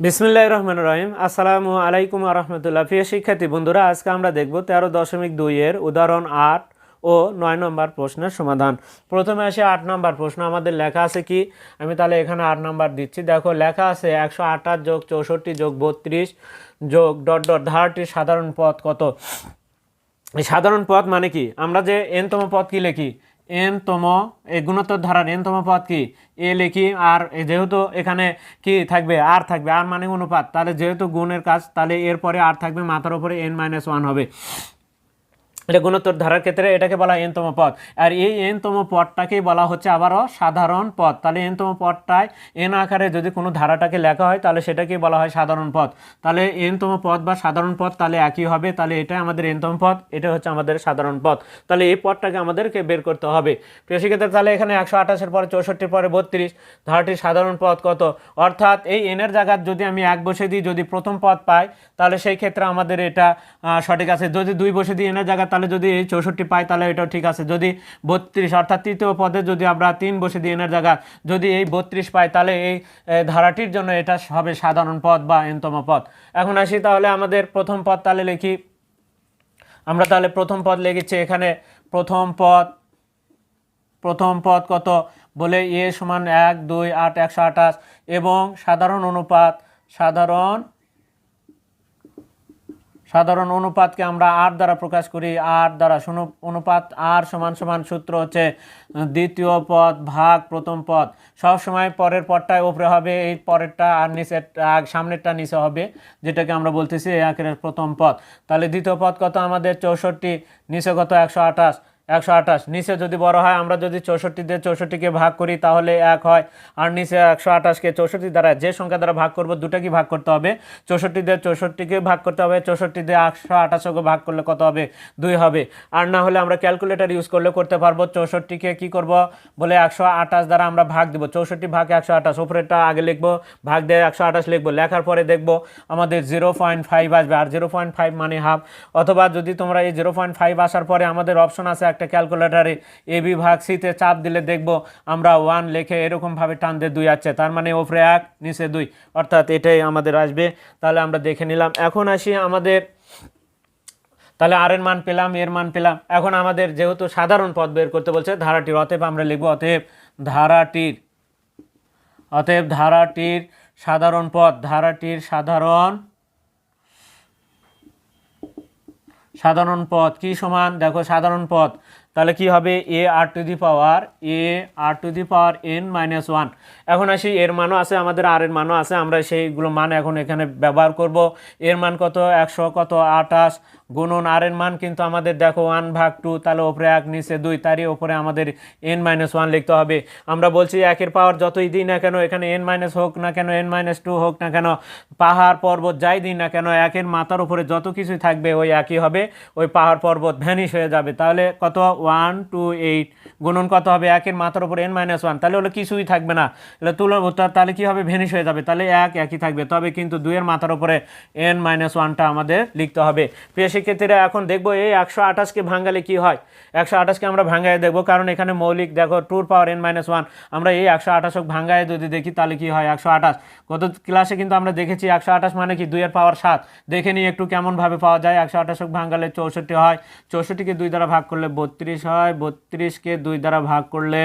বিসমিল্লাহ রহমান রহিম। আসসালামু আলাইকুম রহমতুল্লাহ। প্রিয় শিক্ষার্থী, বন্ধুরা, আজকে আমরা দেখব তেরো দশমিক দুইয়ের উদাহরণ আট ও নয় নম্বর প্রশ্নের সমাধান। প্রথমে আসে আট নম্বর প্রশ্ন। আমাদের লেখা আছে কি? আমি তাহলে এখানে আট নম্বর দিচ্ছি। দেখো, লেখা আছে একশো আঠাশ যোগ চৌষট্টি যোগ বত্রিশ যোগ ডট ডট। ধারাটির সাধারণ পথ কত? সাধারণ পথ মানে কি? আমরা যে এনতম পথ কি লিখি? এনতম এই গুণোত্তর ধারার এনতম পদ কি? এ লিখি আর যেহেতু এখানে কি থাকবে? আর থাকবে। আর মানে অনুপাত। তাহলে যেহেতু গুণের কাজ, তাহলে এরপরে আর থাকবে মাথার উপরে এন মাইনাস ওয়ান হবে। এটা গুণোত্তর ধারার ক্ষেত্রে এটাকে বলা এনতম পদ। আর এই এনতম পদটাকেই বলা হচ্ছে আবারও সাধারণ পদ। তাহলে এনতম পদটায় এন আকারে যদি কোনো ধারাটাকে লেখা হয়, তাহলে সেটাকেই বলা হয় সাধারণ পদ। তাহলে এনতম পদ বা সাধারণ পদ তাহলে একই হবে। তাহলে এটা আমাদের এনতম পদ, এটা হচ্ছে আমাদের সাধারণ পদ। তাহলে এই পদটাকে আমাদেরকে বের করতে হবে। শিক্ষিত তাহলে এখানে একশো আঠাশের পরে চৌষট্টির পরে বত্রিশ, ধারাটির সাধারণ পদ কত? অর্থাৎ এই এনের জায়গার যদি আমি এক বসে দিই, যদি প্রথম পদ পাই, তাহলে সেই ক্ষেত্রে আমাদের এটা সঠিক আছে। যদি দুই বসে দিই এনের জায়গা তাহলে যদি এই চৌষট্টি পাই, তাহলে এটাও ঠিক আছে। যদি বত্রিশ, অর্থাৎ তৃতীয় পদে যদি আমরা তিন বসে দিই এনের জায়গা যদি এই বত্রিশ পাই, তাহলে এই ধারাটির জন্য এটা হবে সাধারণ পদ বা এনতম পদ। এখন আসি তাহলে আমাদের প্রথম পদ, তাহলে লিখি। আমরা তাহলে প্রথম পদ লিখেছি। এখানে প্রথম পদ প্রথম পদ কত? বলে এ সমান এক, দুই, আট, একশো আঠাশ এবং সাধারণ অনুপাত, সাধারণ সাধারণ অনুপাতকে আমরা আর দ্বারা প্রকাশ করি। আর দ্বারা অনুপাত আর সমান সমান সূত্র হচ্ছে দ্বিতীয় পদ ভাগ প্রথম পদ। সব সময় পরের পদটায় ওপরে হবে, এই পরেরটা আর নিচের সামনেরটা নিচে হবে, যেটাকে আমরা বলতেছি এই আকারের প্রথম পদ। তাহলে দ্বিতীয় পদ কত আমাদের? চৌষট্টি, নিচে কত? একশো আঠাশ। একশো আঠাশ। নিচে যদি বড় হয়, আমরা যদি চৌষট্টি দিয়ে চৌষট্টিকে ভাগ করি, তাহলে এক হয়। আর নিচে একশো আঠাশকে চৌষট্টি দ্বারা যে সংখ্যা দ্বারা ভাগ করব, দুটাকে ভাগ করতে হবে। চৌষট্টি দিয়ে চৌষট্টিকে ভাগ করতে হবে, চৌষট্টি দিয়ে একশো আঠাশকে ভাগ করলে কত হবে? দুই হবে। আর না হলে আমরা ক্যালকুলেটর ইউজ করলে করতে পারব, চৌষট্টিকে কি করব? বলে একশো আঠাশ দ্বারা আমরা ভাগ দিব। চৌষট্টি ভাগ একশো আঠাশ, উপরেরটা আগে লিখব, ভাগ দিয়ে একশো আঠাশ লিখব। লেখার পরে দেখব আমাদের জিরো পয়েন্ট ফাইভ আসবে। আর জিরো পয়েন্ট ফাইভ মানে হাফ। অথবা যদি তোমরা এই জিরো পয়েন্ট ফাইভ আসার পরে আমাদের অপশন আছে একটা ক্যালকুলেটারে এ বি ভাগ সিতে চাপ দিলে দেখব আমরা ওয়ান লিখে এরকমভাবে টান দিয়ে দুই আছে তার মানে ওপরে এক, নিচে দুই। অর্থাৎ এটাই আমাদের আসবে। তাহলে আমরা দেখে নিলাম। এখন আসি আমাদের, তাহলে আর এর মান পেলাম এর মান পেলাম। এখন আমাদের যেহেতু সাধারণ পদ বের করতে বলছে, ধারাটির, অতএব আমরা লিখব অতএব ধারাটির অতএব ধারাটির সাধারণ পদ, ধারাটির সাধারণ সাধারণ পথ কি সমান? দেখো সাধারণ পদ তাহলে কি হবে? A r to the power a r to the power n minus one এখন আসি, এর মানও আছে, আমাদের আর এর মানও আছে, আমরা সেইগুলো মান এখন এখানে ব্যবহার করব। এর মান কত? একশো কত? আঠাশ গুণন আর এর মান কিন্তু আমাদের দেখো ওয়ান ভাগ টু তাহলে ওপরে এক, নিচে দুই, তারই ওপরে আমাদের এন মাইনাস ওয়ান লিখতে হবে। আমরা বলছি একের পাওয়ার যতই দিই না কেন, এখানে এন মাইনাস হোক না কেন এন মাইনাস টু হোক না কেন, পাহাড় পর্বত যাই দিই না কেন, একের মাথার উপরে যত কিছুই থাকবে, ওই একই হবে, ওই পাহাড় পর্বত ভ্যানিশ হয়ে যাবে। তাহলে কত? ওয়ান, টু, এইট গুণন কত হবে? একের মাথার উপরে এন মাইনাস ওয়ান তাহলে ওগুলো কিছুই থাকবে না। তাহলে তুলো তাহলে কি হবে ভ্যানিশ হয়ে যাবে? তাহলে এক একই থাকবে। তবে কিন্তু দুইয়ের মাথার উপরে এন মাইনাস ওয়ানটা আমাদের লিখতে হবে। প্রিয় শিক্ষার্থীরা, এখন দেখব এই একশো আঠাশকে ভাঙালে কি হয়? একশো আঠাশকে আমরা ভাঙায় দেখব। কারণ এখানে মৌলিক, দেখো টুর পাওয়ার এন মাইনাস ওয়ান আমরা এই একশো আঠাশক ভাঙায় যদি দেখি, তাহলে কি হয়? একশো আঠাশ। গত ক্লাসে কিন্তু আমরা দেখেছি একশো আঠাশ মানে কি? দুইয়ের পাওয়ার সাত। দেখে নিই একটু কেমনভাবে পাওয়া যায়। একশো আঠাশক ভাঙ্গালে চৌষট্টি হয়। চৌষট্টিকে দুই দ্বারা ভাগ করলে বত্রিশ। হয়, বত্রিশকে দুই দ্বারা ভাগ করলে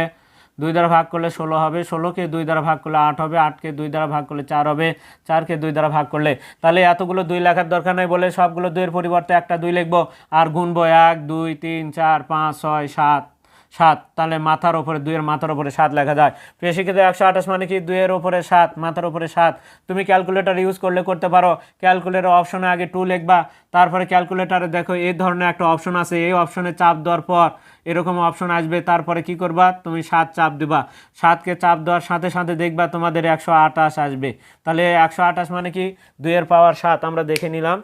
দুই দ্বারা ভাগ করলে ষোলো হবে, ষোলোকে দুই দ্বারা ভাগ করলে আট হবে, আটকে দুই দ্বারা ভাগ করলে চার হবে, চারকে দুই দ্বারা ভাগ করলে। তাহলে এতগুলো দুই লেখার দরকার নেই বলে সবগুলো দুইয়ের পরিবর্তে একটা দুই লিখব, আর গুনবো এক, দুই, তিন, চার, পাঁচ, ছয়, সাত। সাত, তাহলে মাথার ওপরে দুইয়ের মাথার ওপরে সাত লেখা যায়। প্রিয় একশো আঠাশ মানে কি দুইয়ের ওপরে সাত, মাথার ওপরে সাত? তুমি ক্যালকুলেটর ইউজ করলে করতে পারো। ক্যালকুলেটর অপশনে আগে টু লিখবা, তারপরে ক্যালকুলেটারে দেখো এই ধরনের একটা অপশন আছে, এই অপশনে চাপ দেওয়ার পর এরকম অপশন আসবে, তারপরে কি করবা? তুমি সাত চাপ দিবা। সাতকে চাপ দেওয়ার সাথে সাথে দেখবা তোমাদের একশো আঠাশ আসবে। তাহলে একশো আঠাশ মানে কি? দুইয়ের পাওয়ার সাত, আমরা দেখে নিলাম।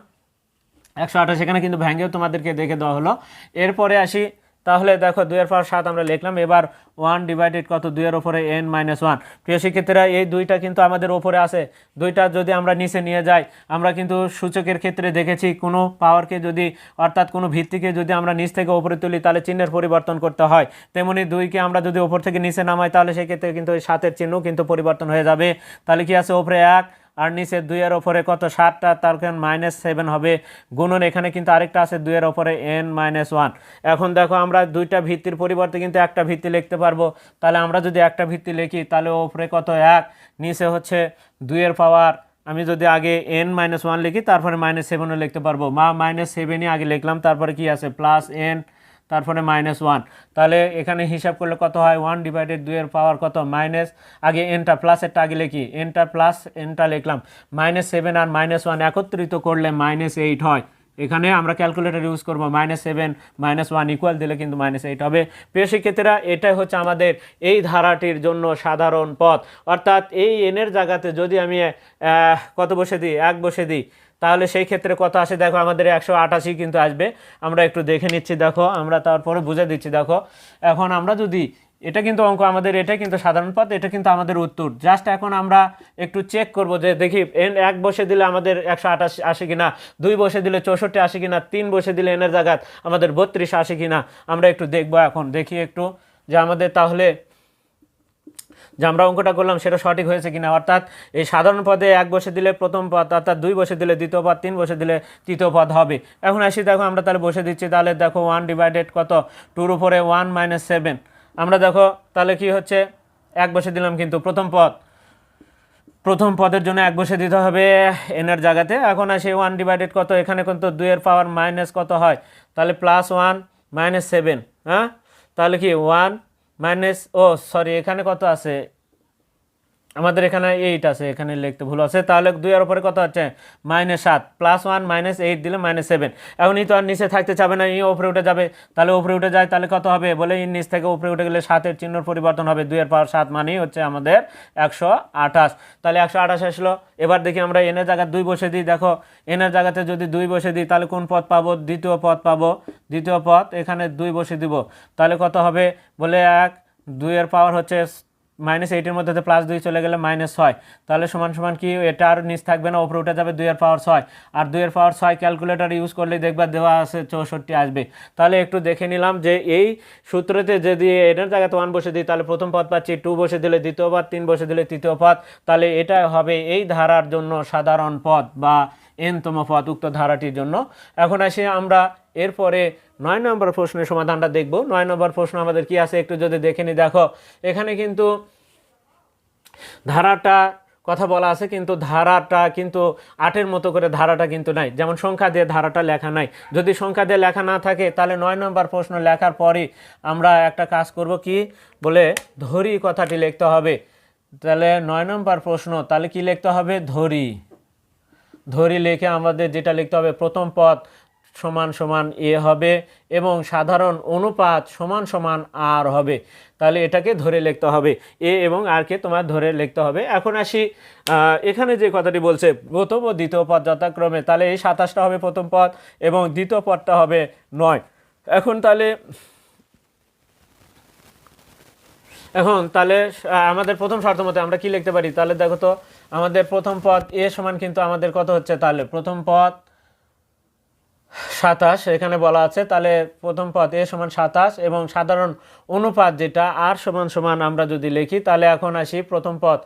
একশো আঠাশ এখানে কিন্তু ভ্যাঙ্গেও তোমাদেরকে দেখে দেওয়া হলো। এরপরে আসি তাহলে দেখো দুইয়ের পাওয়ার সাত আমরা লিখলাম, এবার ওয়ান ডিভাইডেড কত? দুইয়ের ওপরে এন মাইনাস ওয়ান প্রিয় শিক্ষার্থীরা, এই দুইটা কিন্তু আমাদের ওপরে আছে। দুইটা যদি আমরা নিচে নিয়ে যাই, আমরা কিন্তু সূচকের ক্ষেত্রে দেখেছি কোনো পাওয়ারকে যদি, অর্থাৎ কোনো ভিত্তিকে যদি আমরা নিচ থেকে ওপরে তুলি, তাহলে চিহ্নের পরিবর্তন করতে হয়। তেমনি দুইকে আমরা যদি ওপর থেকে নিচে নামাই, তাহলে সেক্ষেত্রে কিন্তু ওই সাতের চিহ্ন কিন্তু পরিবর্তন হয়ে যাবে। তাহলে কি আছে? ওপরে এক আর নিচে দুইয়ের ওপরে কত? সাতটা, তার মাইনাস সেভেন হবে। গুণন এখানে কিন্তু আরেকটা আছে, দুইয়ের ওপরে এন মাইনাস ওয়ান এখন দেখো আমরা দুইটা ভিত্তির পরিবর্তে কিন্তু একটা ভিত্তি লিখতে পারব। তাহলে আমরা যদি একটা ভিত্তি লিখি, তাহলে ওপরে কত? এক। নিচে হচ্ছে দুইয়ের পাওয়ার আমি যদি আগে এন মাইনাস ওয়ান লিখি, তারপরে মাইনাস সেভেনও লিখতে পারব। মা মাইনাস সেভেনই আগে লিখলাম, তারপরে কি আছে? প্লাস এন তারপরে মাইনাস ওয়ান তাহলে এখানে হিসাব করলে কত হয়? ওয়ান ডিভাইডেড দুইয়ের পাওয়ার কত? মাইনাস আগে এনটা প্লাসেরটা আগে লিখি। এনটা প্লাস এনটা লিখলাম। মাইনাস সেভেন আর মাইনাস ওয়ান একত্রিত করলে মাইনাস এইট হয়। এখানে আমরা ক্যালকুলেটর ইউজ করব minus seven minus one equal দিলে কিন্তু মাইনাস এইট হবে। প্রিয় শিক্ষার্থীরা, এটাই হচ্ছে আমাদের এই ধারাটির জন্য সাধারণ পথ। অর্থাৎ এই এনের জায়গাতে যদি আমি কত বসে দিই? এক বসে দিই। তাহলে সেই ক্ষেত্রে কত আসে? দেখো, আমাদের একশো আটাশি কিন্তু আসবে। আমরা একটু দেখে নিচ্ছি, দেখো। আমরা তারপরে বুঝে দিচ্ছি, দেখো। এখন আমরা যদি, এটা কিন্তু অঙ্ক, আমাদের এটা কিন্তু সাধারণ পথ, এটা কিন্তু আমাদের উত্তর। জাস্ট এখন আমরা একটু চেক করব যে দেখি, এন এক বসে দিলে আমাদের একশো আটাশি আসে কিনা, দুই বসে দিলে চৌষট্টি আসে কিনা, তিন বসে দিলে এনের জায়গাত আমাদের বত্রিশ আসে কিনা, আমরা একটু দেখব এখন। দেখি একটু, যে আমাদের তাহলে যে আমরা অঙ্কটা করলাম, সেটা সঠিক হয়েছে কিনা? অর্থাৎ এই সাধারণ পদে এক বসে দিলে প্রথম পদ, অর্থাৎ দুই বসে দিলে দ্বিতীয় পদ, তিন বসে দিলে তৃতীয় পদ হবে। এখন আসি দেখো, আমরা তাহলে বসে দিচ্ছি, তাহলে দেখো ওয়ান ডিভাইডেড কত? টুর উপরে ওয়ান মাইনাস সেভেন আমরা দেখো, তাহলে কি হচ্ছে? এক বসে দিলাম কিন্তু প্রথম পদ। প্রথম পদের জন্য এক বসে দিতে হবে এনের জায়গাতে। এখন আসে ওয়ান ডিভাইডেড কত? এখানে কিন্তু দুইয়ের পাওয়ার মাইনাস কত হয়? তাহলে প্লাস ওয়ান মাইনাস সেভেন হ্যাঁ? তাহলে কি? ওয়ান মাইনাস ও সরি এখানে কত আছে? আমাদের এখানে এইট আছে, এখানে লিখতে ভুল আছে। তাহলে দুইয়ের উপরে কত হচ্ছে? মাইনাস সাত। প্লাস ওয়ান মাইনাস এইট দিলে মাইনাস সেভেন এখন এই তো আর নিচে থাকতে চাবে না, এই উপরে উঠে যাবে। তাহলে উপরে উঠে যায়, তাহলে কত হবে? বলে এই নিচ থেকে উপরে উঠে গেলে সাতের চিহ্নর পরিবর্তন হবে। দুইয়ের পাওয়ার সাত মানেই হচ্ছে আমাদের একশো আঠাশ। তাহলে একশো আঠাশ আসলো। এবার দেখি আমরা এনের জায়গায় দুই বসে দিই। দেখো এনের জায়গাতে যদি দুই বসে দিই, তাহলে কোন পদ পাবো? দ্বিতীয় পদ পাবো। দ্বিতীয় পদ এখানে দুই বসে দিব। তাহলে কত হবে? বলে এক। দুইয়ের পাওয়ার হচ্ছে মাইনাস এইটের মধ্যে প্লাস দুই চলে গেলে মাইনাস ছয়, তাহলে সমান সমান কি এটা আর নিচ থাকবে না ওপরে উঠে যাবে দুইয়ের পাওয়ার ছয়। আর দুইয়ের পাওয়ার ছয় ক্যালকুলেটর ইউজ করলে দেখবা দেওয়া আছে চৌষট্টি আসবে। তাহলে একটু দেখে নিলাম যে এই সূত্রতে যদি এটার জায়গাতে ওয়ান বসে দিই, তাহলে প্রথম পদ পাচ্ছি টু বসে দিলে দ্বিতীয় পদ, তিন বসে দিলে তৃতীয় পদ। তাহলে এটা হবে এই ধারার জন্য সাধারণ পদ বা এনতম পদ, উক্ত ধারাটির জন্য। এখন আসি আমরা এরপরে নয় নম্বর প্রশ্নের সমাধানটা দেখব। নয় নম্বর প্রশ্ন আমাদের কি আছে? একটু যদি দেখে দেখো। এখানে কিন্তু ধারাটা কথা বলা আছে, কিন্তু ধারাটা কিন্তু আটের মতো করে ধারাটা কিন্তু নাই। যেমন সংখ্যা দিয়ে ধারাটা লেখা নাই। যদি সংখ্যা দিয়ে লেখা না থাকে, তাহলে নয় নম্বর প্রশ্ন লেখার পরই আমরা একটা কাজ করব কি? বলে ধরি কথাটি লিখতে হবে। তাহলে নয় নম্বর প্রশ্ন, তাহলে কি লিখতে হবে? ধরি। ধরি লিখে আমাদের যেটা লিখতে হবে, প্রথম পদ সমান সমান এ হবে এবং সাধারণ অনুপাত সমান সমান আর হবে। তাহলে এটাকে ধরে লিখতে হবে। এ এবং আরকে তোমার ধরে লিখতে হবে। এখন আসি এখানে যে কথাটি বলছে, প্রথম ও দ্বিতীয় পদ যথাক্রমে, তাহলে এই সাতাশটা হবে প্রথম পদ এবং দ্বিতীয় পদটা হবে নয়। এখন তাহলে এখন তাহলে আমাদের প্রথম শর্ত মতে আমরা কি লিখতে পারি? তাহলে দেখো তো, আমাদের প্রথম পদ এ সমান কিন্তু আমাদের কত হচ্ছে? তাহলে প্রথম পদ সাতাশ, এখানে বলা আছে, তাহলে প্রথম পদ এ সমান সাতাশ এবং সাধারণ অনুপাত যেটা আর সমান সমান আমরা যদি লিখি, তাহলে এখন আসি প্রথম পদ।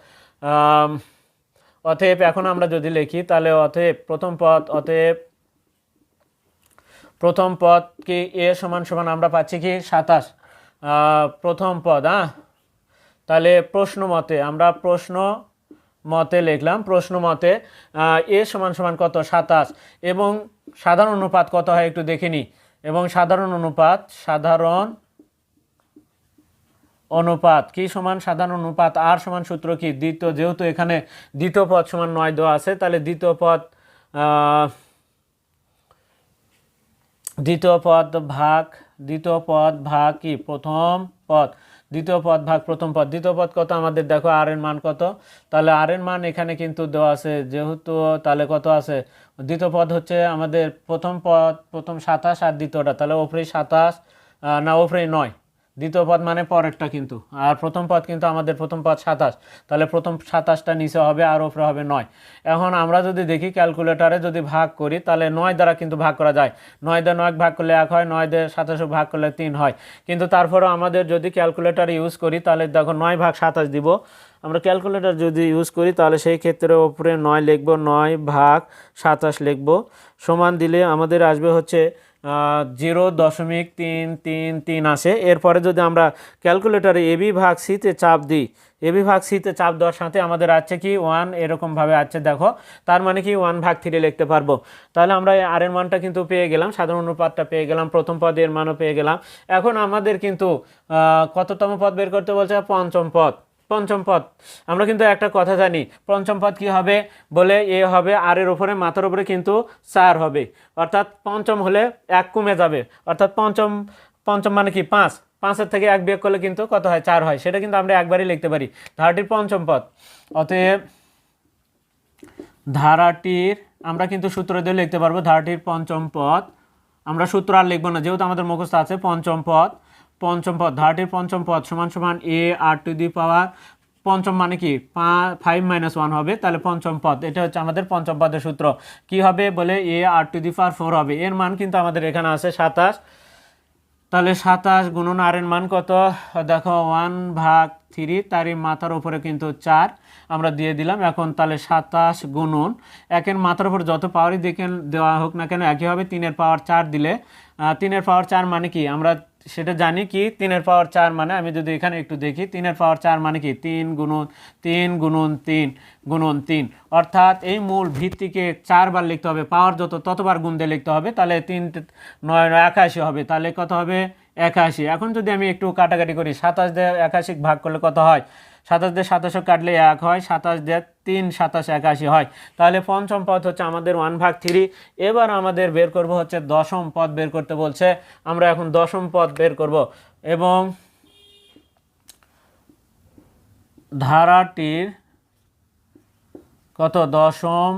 অতএব এখন আমরা যদি লিখি, তাহলে অতএব প্রথম পদ, অতএব প্রথম পদ কি এ সমান সমান আমরা পাচ্ছি কি সাতাশ। প্রথম পদ হ্যাঁ তাহলে প্রশ্ন মতে আমরা প্রশ্ন মতে লিখলাম, প্রশ্ন মতে এ সমান সমান কত? সাতাশ। এবং সাধারণ অনুপাত কত হয় একটু দেখে নিই। এবং সাধারণ অনুপাত সাধারণ অনুপাত কি সমান? সাধারণ অনুপাত আর সমান সূত্র কি? দ্বিতীয়, যেহেতু এখানে দ্বিতীয় পদ সমান নয় দেওয়া আছে, তাহলে দ্বিতীয় পদ দ্বিতীয় পদ ভাগ, দ্বিতীয় পদ ভাগ কি? প্রথম পদ। দ্বিতীয় পদ, ভাগ প্রথম পদ। দ্বিতীয় পদ কত? আমাদের দেখো আর এর মান কত? তাহলে আর এর মান এখানে কিন্তু দেওয়া আছে, যেহেতু তাহলে কত আছে? দ্বিতীয় পদ হচ্ছে আমাদের প্রথম পদ, প্রথম সাতাশ আর দ্বিতীয়টা। তাহলে ওপরে সাতাশ না ওপরে নয়। দ্বিতীয় পদ মানে পরেরটা কিন্তু। আর প্রথম পদ কিন্তু আমাদের প্রথম পদ সাতাশ। তাহলে প্রথম সাতাশটা নিচে হবে আর ওপরে হবে নয়। এখন আমরা যদি দেখি ক্যালকুলেটারে যদি ভাগ করি, তাহলে নয় দ্বারা কিন্তু ভাগ করা যায়। নয় দিয়ে নয় ভাগ করলে এক হয়, নয় দিয়ে সাতাশে ভাগ করলে তিন হয়। কিন্তু তারপরেও আমাদের যদি ক্যালকুলেটার ইউজ করি, তাহলে দেখো নয় ভাগ সাতাশ দিব। আমরা ক্যালকুলেটর যদি ইউজ করি, তাহলে সেই ক্ষেত্রে ওপরে নয় লিখব, নয় ভাগ সাতাশ লিখব। সমান দিলে আমাদের আসবে হচ্ছে জিরো দশমিক তিন তিন তিন আসে। এরপরে যদি আমরা ক্যালকুলেটরে এবি ভাগ সিতে চাপ দিই এবি ভাগ সিতে চাপ দেওয়ার সাথে আমাদের আছে কি ওয়ান এরকমভাবে আছে দেখো। তার মানে কি ওয়ান ভাগ থ্রি লিখতে পারব। তাহলে আমরা আর এর মানটা কিন্তু পেয়ে গেলাম, সাধারণ অনুপাতটা পেয়ে গেলাম, প্রথম পদের মানও পেয়ে গেলাম। এখন আমাদের কিন্তু কততম পদ বের করতে বলছে? পঞ্চম পদ। পঞ্চম পদ। আমরা কিন্তু একটা কথা জানি, পঞ্চম পদ কি হবে? বলে এ হবে, আর এর উপরে, মাথার উপরে কিন্তু চার হবে। অর্থাৎ পঞ্চম হলে এক কমে যাবে। অর্থাৎ পঞ্চম পঞ্চম মানে কি? পাঁচ। পাঁচের থেকে এক বিয়োগ করলে কিন্তু কত হয়? চার হয়। সেটা কিন্তু আমরা একবারই লিখতে পারি। ধারাটির পঞ্চম পদ। অতএব ধারাটির, আমরা কিন্তু সূত্র দিয়ে লিখতে পারব ধারাটির পঞ্চম পদ। আমরা সূত্র আর লিখব না, যেহেতু আমাদের মুখস্থ আছে পঞ্চম পদ। পঞ্চম পদ ধারাটির পঞ্চম পদ সমান সমান এ আর টু দি পাওয়ার পঞ্চম মানে কি? ফাইভ মাইনাস ওয়ান হবে, তাহলে পঞ্চম পদ, এটা হচ্ছে আমাদের পঞ্চম পদের সূত্র। কি হবে? বলে এ r to the power four হবে। এর মান কিন্তু আমাদের এখানে আছে সাতাশ। তাহলে সাতাশ গুণন আর এর মান কত? দেখো ওয়ান ভাগ থ্রি তারই মাথার উপরে কিন্তু চার। আমরা দিয়ে দিলাম, এখন তাহলে সাতাশ গুণন, একের মাথার উপর যত পাওয়ারই দেখে দেওয়া হোক না কেন, একই হবে, তিনের পাওয়ার চার দিলে। তিনের পাওয়ার চার মানে কি? আমরা সেটা জানি কি, তিনের পাওয়ার চার মানে আমি যদি এখানে একটু দেখি, তিনের পাওয়ার চার মানে কি? তিন গুণন তিন গুণন তিন গুণন তিন। অর্থাৎ এই মূল ভিত্তিকে চারবার লিখতে হবে, পাওয়ার যত ততবার গুণ দিয়ে লিখতে হবে, তাহলে তিন, নয় নয়, একাশি হবে। তাহলে কত হবে? একাশি। এখন যদি আমি একটু কাটাকাটি করি, সাতাশ দিয়ে একাশি ভাগ করলে কত হয়? সাতাশ দিয়ে সাতাশও কাটলে এক হয়, সাতাশ দিয়ে তিন, সাতাশ একাশি হয়। তাহলে পঞ্চম পদ হচ্ছে আমাদের ওয়ান ভাগ থ্রি এবার আমাদের বের করব হচ্ছে দশম পদ বের করতে বলছে। আমরা এখন দশম পদ বের করব এবং ধারাটির কত? দশম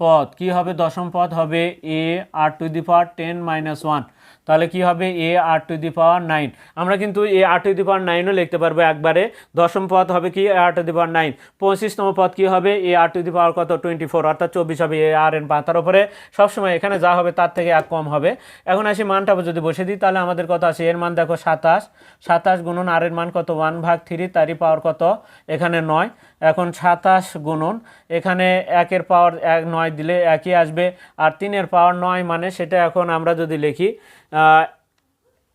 পদ। কি হবে? দশম পদ হবে a r to the power ten minus one তাহলে কি হবে? A r to the power nine আমরা কিন্তু এ আর টু দি পাওয়ার নাইনও লিখতে পারব একবারে। দশম পদ হবে কি? এ r to the power nine পঁচিশতম পদ কি হবে? এ আর টু দি পাওয়ার কত? টোয়েন্টি ফোর অর্থাৎ চব্বিশ হবে এ আর এন পাতার উপরে। সবসময় এখানে যা হবে তার থেকে এক কম হবে। এখন আসি মানটা যদি বসে দিই, তাহলে আমাদের কত আছে, এর মান দেখো সাতাশ। সাতাশ গুণন আর এর মান কত? ওয়ান ভাগ থ্রি তারই পাওয়ার কত? এখানে নয়। এখন সাতাশ গুণন। এখানে একের পাওয়ার এক নয় দিলে একই আসবে, আর তিনের পাওয়ার নয় মানে সেটা এখন আমরা যদি লিখি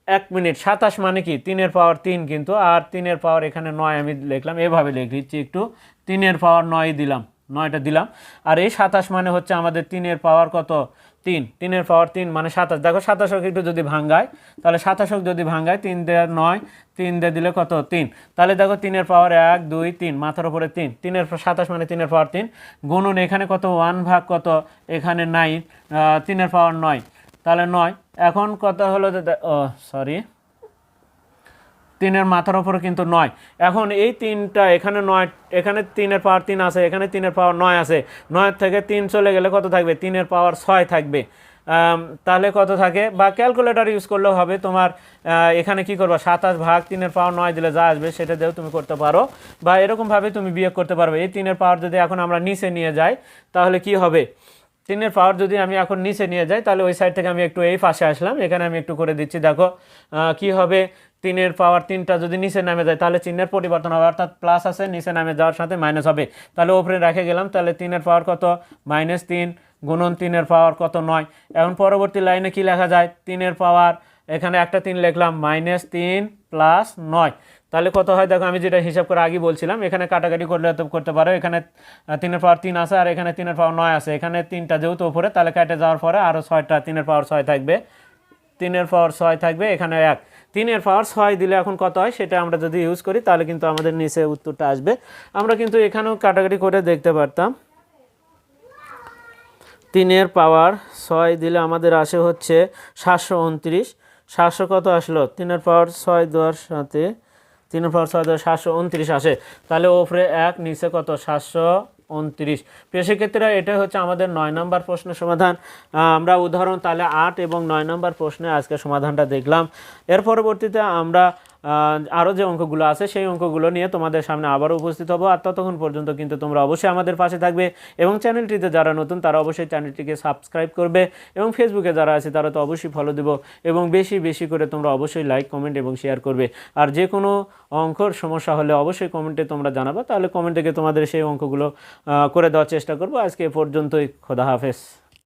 এক মিনিট, সাতাশ মানে কি? তিনের পাওয়ার তিন কিন্তু, আর তিনের পাওয়ার এখানে নয় আমি লিখলাম, এভাবে লিখছি একটু। তিনের পাওয়ার নয় দিলাম, নয়টা দিলাম। আর এই সাতাশ মানে হচ্ছে আমাদের তিনের পাওয়ার কত? তিন, তিনের পাওয়ার তিন মানে সাতাশ। দেখো সাতাশক একটু যদি ভাঙ্গায়, তাহলে সাতাশক যদি ভাঙ্গায়, তিন দেওয়ার নয়, তিন দে দিলে কত? তিন। তাহলে দেখো তিনের পাওয়ার এক, দুই, তিন, মাথার উপরে তিন। তিনের সাতাশ মানে তিনের পাওয়ার তিন। গুনুন এখানে কত? ওয়ান ভাগ কত? এখানে নাইন তিনের পাওয়ার নয়। তাহলে নয়। এখন কত হলো ও সরি তিনের মাথার ওপরে কিন্তু নয়। এখন এই তিনটা, এখানে নয়, এখানে তিনের পাওয়ার তিন আছে, এখানে তিনের পাওয়ার নয় আছে। নয়ের থেকে তিন চলে গেলে কত থাকবে? তিনের পাওয়ার ছয় থাকবে। তাহলে কত থাকে? বা ক্যালকুলেটর ইউজ করলেও হবে তোমার এখানে কি করবা? সাতাশ ভাগ তিনের পাওয়ার নয় দিলে যা আসবে সেটা দিয়েও তুমি করতে পারো। বা এরকমভাবে তুমি বিয়োগ করতে পারবে। এই তিনের পাওয়ার যদি এখন আমরা নিচে নিয়ে যাই, তাহলে কি হবে? তিনের পাওয়ার যদি আমি এখন নিচে নিয়ে যাই, তাহলে ওই সাইড থেকে আমি একটু এই পাশে আসলাম। এখানে আমি একটু করে দিচ্ছি। দেখো কি হবে? তিনের পাওয়ার তিনটা যদি নিচে নামে যায়, তাহলে চিহ্নের পরিবর্তন হবে। অর্থাৎ প্লাস আছে, নিচে নামে যাওয়ার সাথে মাইনাস হবে। তাহলে ওপরে রেখে গেলাম, তাহলে তিনের পাওয়ার কত? মাইনাস তিন গুণন তিনের পাওয়ার কত? নয়। এখন পরবর্তী লাইনে কি লেখা যায়? তিনের পাওয়ার, এখানে একটা তিন লিখলাম মাইনাস তিন প্লাস নয়। তাহলে কত হয়? দেখো, আমি যেটা হিসাব করে আগে বলছিলাম, এখানে কাটাকাটি করলে করতে পারো। এখানে তিনের পাওয়ার তিন আছে আর এখানে তিনের পাওয়ার নয় আছে। এখানে তিনটা যেহেতু ওপরে তাহলে কেটে যাওয়ার পরে আরও ছয়টা তিনের পাওয়ার ছয় থাকবে। তিনের পাওয়ার ছয় থাকবে, এখানে এক। তিনের পাওয়ার ছয় দিলে এখন কত হয় সেটা আমরা যদি ইউজ করি, তাহলে কিন্তু আমাদের নিচে উত্তরটা আসবে। আমরা কিন্তু এখানেও কাটাকাটি করে দেখতে পারতাম। তিনের পাওয়ার ছয় দিলে আমাদের আসে হচ্ছে সাতশো উনত্রিশ। সাতশো কত আসলো? তিনের পাওয়ার ছয় দেওয়ার সাথে, তিনের পাওয়ার ছয় দেওয়ার সাতশো উনত্রিশ আসে। তাহলে ওপরে এক, নিচে কত? সাতশো উনত্রিশ। প্রিয় শিক্ষার্থীরা এটা হচ্ছে আমাদের নয় নম্বর প্রশ্নের সমাধান। আমরা উদাহরণ তাহলে আট এবং নয় নম্বর প্রশ্নে আজকে সমাধানটা দেখলাম। এর পরবর্তীতে আমরা আরও যে অঙ্কগুলো আছে, সেই অঙ্কগুলো নিয়ে তোমাদের সামনে আবারও উপস্থিত হব। আর ততক্ষণ পর্যন্ত কিন্তু তোমরা অবশ্যই আমাদের পাশে থাকবে এবং চ্যানেলটিতে যারা নতুন, তারা অবশ্যই চ্যানেলটিকে সাবস্ক্রাইব করবে এবং ফেসবুকে যারা আছে, তারা তো অবশ্যই ফলো দেবো এবং বেশি বেশি করে তোমরা অবশ্যই লাইক কমেন্ট এবং শেয়ার করবে। আর যে কোনো অঙ্কর সমস্যা হলে অবশ্যই কমেন্টে তোমরা জানাবে, তাহলে কমেন্ট থেকে তোমাদের সেই অঙ্কগুলো করে দেওয়ার চেষ্টা করব। আজকে এ পর্যন্তই, খোদা হাফেজ।